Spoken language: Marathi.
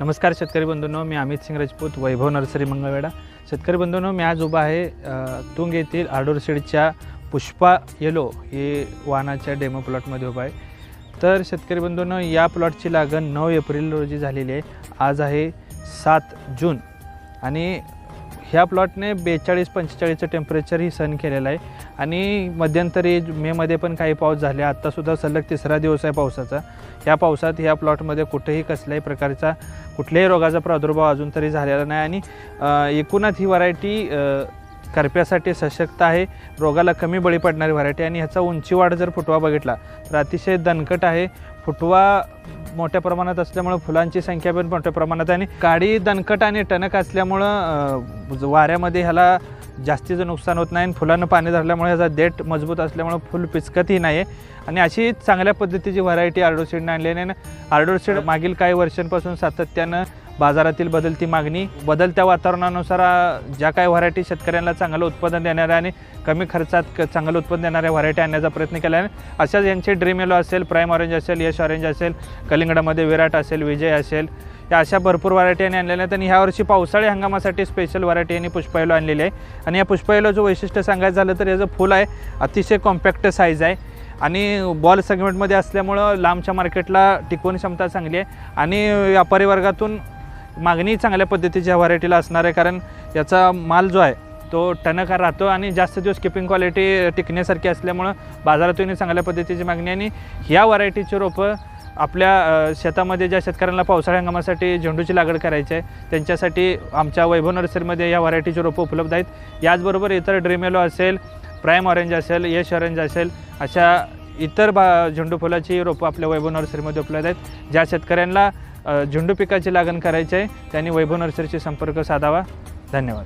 नमस्कार शेतकरी बंधूंनो मी अमित सिंग राजपूत वैभव नर्सरी मंगळवेढा. शेतकरी बंधूंनो मी आज उभा आहे तुंग येथील आडोरशिडच्या पुष्पा येलो हे वाहनाच्या डेमो प्लॉटमध्ये उभा आहे. तर शेतकरी बंधूंनो या प्लॉटची लागण नऊ एप्रिल रोजी झालेली आहे. आज आहे सात जून. आणि ह्या प्लॉटने बेचाळीस पंचेचाळीसचं टेम्परेचरही सहन केलेलं आहे. आणि मध्यंतरी मेमध्ये पण काही पाऊस झाले आत्तासुद्धा सलग तिसरा दिवस आहे पावसाचा. ह्या पावसात ह्या प्लॉटमध्ये कुठेही कसल्याही प्रकारचा कुठल्याही रोगाचा प्रादुर्भाव अजून तरी झालेला नाही. आणि एकूणच ही व्हरायटी करप्यासाठी सशक्त आहे रोगाला कमी बळी पडणारी व्हरायटी आणि ह्याचा उंची वाढ जर फुटवा बघितला तर अतिशय दणकट आहे. फुटवा मोठ्या प्रमाणात असल्यामुळं फुलांची संख्या पण मोठ्या प्रमाणात आहे. आणि काडी दणकट आणि टणक असल्यामुळं वाऱ्यामध्ये ह्याला जास्तीचं नुकसान होत नाही आणि फुलांना पाणी धरल्यामुळे ह्याचा देठ मजबूत असल्यामुळं फुल पिचकतही नाही आहे आणि अशी चांगल्या पद्धतीची व्हरायटी आर्डोसीडनं आणली आहे. आर्डोसीड मागील काही वर्षांपासून सातत्यानं बाजारातील बदलती मागणी बदलत्या वातावरणानुसार ज्या काही व्हरायटी शेतकऱ्यांना चांगलं उत्पादन देणाऱ्या आणि कमी खर्चात क चांगलं उत्पादन देणाऱ्या व्हरायटी आणण्याचा प्रयत्न केला आहे. अशाच यांचे ड्रीम येलो असेल प्राईम ऑरेंज असेल यश ऑरेंज असेल कलिंगडामध्ये विराट असेल विजय असेल या अशा भरपूर व्हरायटी यांनी आणलेल्या आहेत. आणि ह्यावर्षी पावसाळी हंगामासाठी स्पेशल व्हरायटी यांनी पुष्पायलो आणलेली आहे. आणि या पुष्पायलोचं वैशिष्ट्य सांगायचं झालं तर याचं फुल आहे अतिशय कॉम्पॅक्ट साईज आहे. आणि बॉल सेगमेंटमध्ये असल्यामुळं लांबच्या मार्केटला टिकवून क्षमता चांगली आहे. आणि व्यापारी वर्गातून मागणी चांगल्या पद्धतीच्या व्हरायटीला असणार आहे कारण याचा माल जो आहे तो टणकार राहतो आणि जास्त दिवस किपिंग क्वालिटी टिकण्यासारखी असल्यामुळं बाजारातून चांगल्या पद्धतीची मागणी आणि ह्या व्हरायटीची रोपं आपल्या शेतामध्ये ज्या शेतकऱ्यांना पावसाळ्या हंगामासाठी झेंडूची लागवड करायची आहे त्यांच्यासाठी आमच्या वैभव नर्सरीमध्ये या व्हरायटीची रोपं उपलब्ध आहेत. याचबरोबर इतर ड्रीमेलो असेल प्राईम ऑरेंज असेल यश ऑरेंज असेल अशा इतर बा झेंडू फुलाची रोपं आपल्या वैभव नर्सरीमध्ये उपलब्ध आहेत. ज्या शेतकऱ्यांना झेंडू पिकाची लागण करायची आहे. त्यांनी वैभव नर्सरीशी संपर्क साधावा. धन्यवाद.